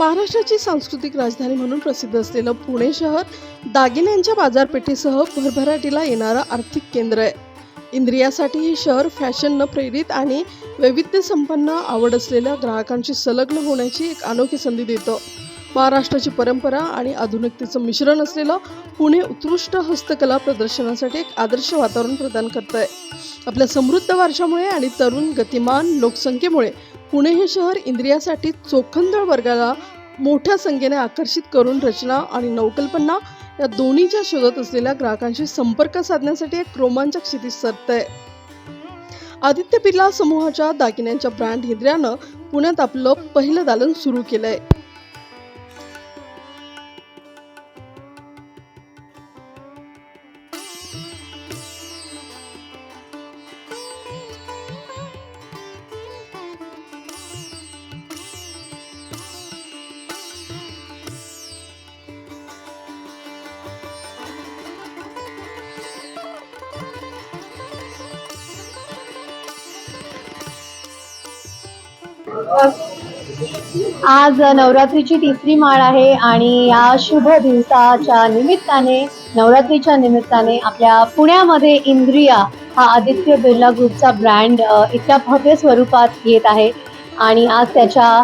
महाराष्ट्राची सांस्कृतिक राजधानी म्हणून प्रसिद्ध असलेलं पुणे शहर दागिन्यांच्या बाजारपेठेसह भरभराटीला येणारं आर्थिक केंद्र आहे. इंद्रियासाठी हे शहर फॅशननं प्रेरित आणि वैविध्यसंपन्न आवड असलेल्या ग्राहकांशी संलग्न होण्याची एक अनोखी संधी देतं. महाराष्ट्राची परंपरा आणि आधुनिकतेचं मिश्रण असलेलं पुणे उत्कृष्ट हस्तकला प्रदर्शनासाठी एक आदर्श वातावरण प्रदान करत आहे आपल्या समृद्ध वारशामुळे आणि तरुण गतिमान लोकसंख्येमुळे पुणे हे शहर इंद्रियासाठी चोखंदळ वर्गाला मोठ्या संख्येने आकर्षित करून रचना आणि नवकल्पना या दोन्हीच्या शोधत असलेल्या ग्राहकांशी संपर्क साधण्यासाठी एक रोमांचक स्थितीत सरत आहे. आदित्य बिर्ला समूहाच्या दागिन्यांच्या ब्रँड हिंद्र्यानं पुण्यात आपलं पहिलं दालन सुरू केलंय. आज नवरात्रीची तिसरी माळ आहे आणि या शुभ दिवसाच्या निमित्ताने नवरात्रीच्या निमित्ताने आपल्या पुण्यामध्ये इंद्रिया हा आदित्य बिर्ला ग्रुपचा ब्रँड इतक्या भव्य स्वरूपात येत आहे. आणि आज त्याच्या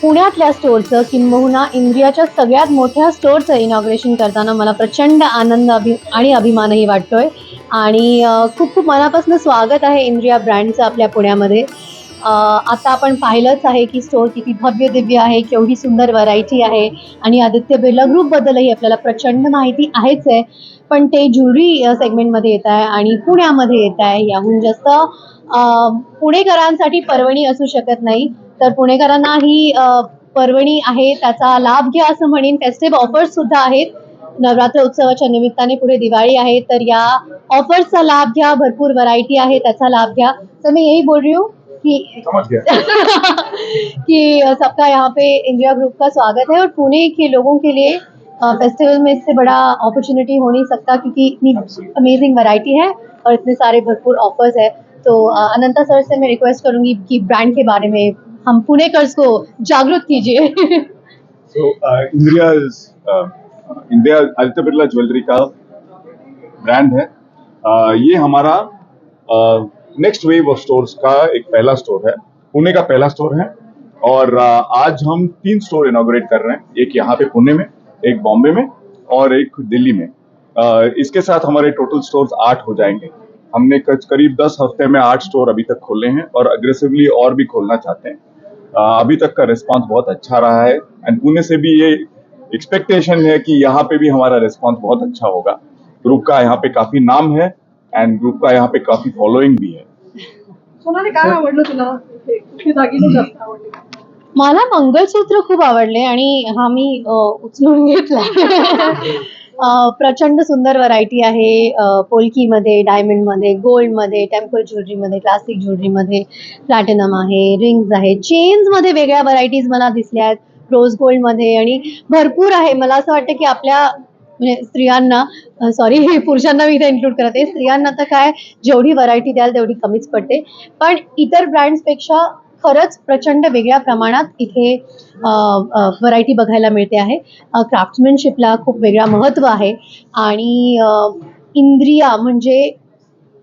पुण्यातल्या स्टोअरचं किंबहुना इंद्रियाच्या सगळ्यात मोठ्या स्टोअरचं इनॉग्रेशन करताना मला प्रचंड आनंद अभि आणि अभिमानही वाटतोय. आणि खूप खूप मनापासून स्वागत आहे इंद्रिया ब्रँडचं आपल्या पुण्यामध्ये. आता आपण पाहिलंच आहे की स्टोअर किती भव्य दिव्य आहे केवढी सुंदर व्हरायटी आहे आणि आदित्य बिर्ला ग्रुपबद्दलही आपल्याला प्रचंड माहिती आहेच आहे. पण ते ज्वेलरी सेगमेंटमध्ये येत आहे आणि पुण्यामध्ये येत आहे. याहून जास्त पुणेकरांसाठी पर्वणी असू शकत नाही. तर पुणेकरांना ही पर्वणी आहे त्याचा लाभ घ्या असं म्हणेन. फेस्टिव्ह ऑफर्स सुद्धा आहेत. नवरात्र उत्सवाच्या निमित्ताने पुढे दिवाळी आहे. तर या ऑफर्सचा लाभ घ्या. भरपूर व्हरायटी आहे. त्याचा लाभ घ्या. तर मी यही बोल रही हूँ कि कि सबका यहाँ पे इंडिया ग्रुप का स्वागत है और पुणे के लोगों के लिए फेस्टिवल में इससे बड़ा अपॉर्चुनिटी हो नहीं सकता क्योंकि इतनी अमेजिंग वैरायटी है और इतने सारे भरपूर ऑफर्स है। तो अनंता सर से मैं रिक्वेस्ट करूँगी कि ब्रांड के बारे में हम पुणे पुणेकर्स को जागरूक कीजिए। So uh, uh, India Aditya Birla jewellery का ब्रांड है। uh, ये हमारा नेक्स्ट वेव ऑफ़ स्टोर्स का एक पहला स्टोर है, पुणे का पहला स्टोर है और आज हम तीन स्टोर इनोग्रेट कर रहे हैं, एक यहाँ पे पुणे में, एक बॉम्बे में और एक दिल्ली में। इसके साथ हमारे टोटल स्टोर्स आठ हो जाएँगे। हमने करीब दस हफ़्ते में आठ स्टोर अभी तक खोले हैं और अग्रेसिवली और भी खोलना चाहते हैं। अभी तक का रिस्पांस बहुत अच्छा रहा है एंड पुणे से भी ये एक्सपेक्टेशन है कि यहाँ पे भी हमारा रिस्पांस बहुत अच्छा होगा। ग्रुप का यहाँ पे काफ़ी नाम है एंड ग्रुप का यहाँ पे काफी फॉलोइंग भी है। सोनाली काय आवडलं तुला? कुठले दागिने जास्त आवडले मला मंगळसूत्र खूप आवडले आणि हा मी अ, उचलून घेतलाय अ, प्रचंड सुंदर व्हरायटी आहे. अ, पोल्कीमध्ये डायमंडमध्ये गोल्डमध्ये टेम्पल ज्वेलरीमध्ये क्लासिक ज्वेलरीमध्ये प्लॅटिनम आहे रिंग्स आहे चेन्समध्ये वेगळ्या व्हरायटीज मला दिसल्या आहेत. रोज गोल्डमध्ये आणि भरपूर आहे. मला असं वाटतं की आपल्या म्हणजे स्त्रियांना सॉरी हे पुरुषांना मी इथे इन्क्लूड करत आहे. स्त्रियांना तर काय जेवढी व्हरायटी द्याल तेवढी कमीच पडते. पण इतर ब्रँड्सपेक्षा खरंच प्रचंड वेगळ्या प्रमाणात इथे व्हरायटी बघायला मिळते आहे. क्राफ्ट्समॅनशिपला खूप वेगळा महत्त्व आहे. आणि इंद्रिया म्हणजे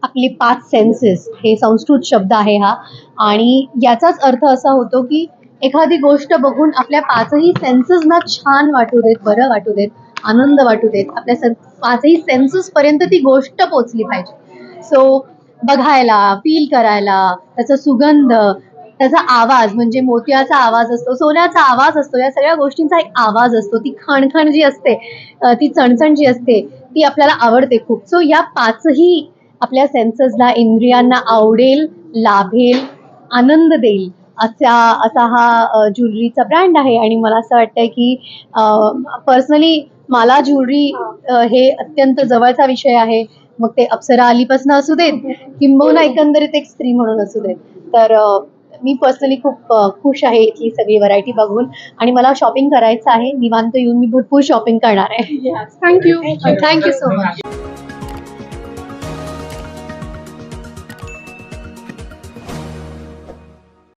आपली पाच सेन्सेस हे संस्कृत शब्द आहे हा. आणि याचाच अर्थ असा होतो की एखादी गोष्ट बघून आपल्या पाचही सेन्सेसना छान वाटू देत बरं वाटू देत. आनंद वाटू देत. आपल्या sen- पाचही सेन्सेस पर्यंत ती गोष्ट पोचली पाहिजे. सो बघायला फील करायला त्याचा सुगंध त्याचा आवाज म्हणजे मोत्याचा आवाज असतो सोन्याचा आवाज असतो या सगळ्या गोष्टींचा एक आवाज असतो. ती खणखण जी असते ती चणचण जी असते ती आपल्याला आवडते खूप. सो या पाचही आपल्या सेन्सेसला इंद्रियांना आवडेल लाभेल आनंद देईल. असा असा हा ज्वेलरीचा ब्रँड आहे. आणि मला असं वाटतंय की पर्सनली मला ज्वेलरी अ, हे अत्यंत जवळचा विषय आहे. मग ते अप्सरा अलीपासून असू देत किंबहुना एकंदरीत एक स्त्री म्हणून असू देत. तर मी पर्सनली खूप खुश आहे इथली सगळी व्हरायटी बघून. आणि मला शॉपिंग करायचं आहे. निवांत येऊन मी भरपूर शॉपिंग करणार आहे. Thank you thank you so much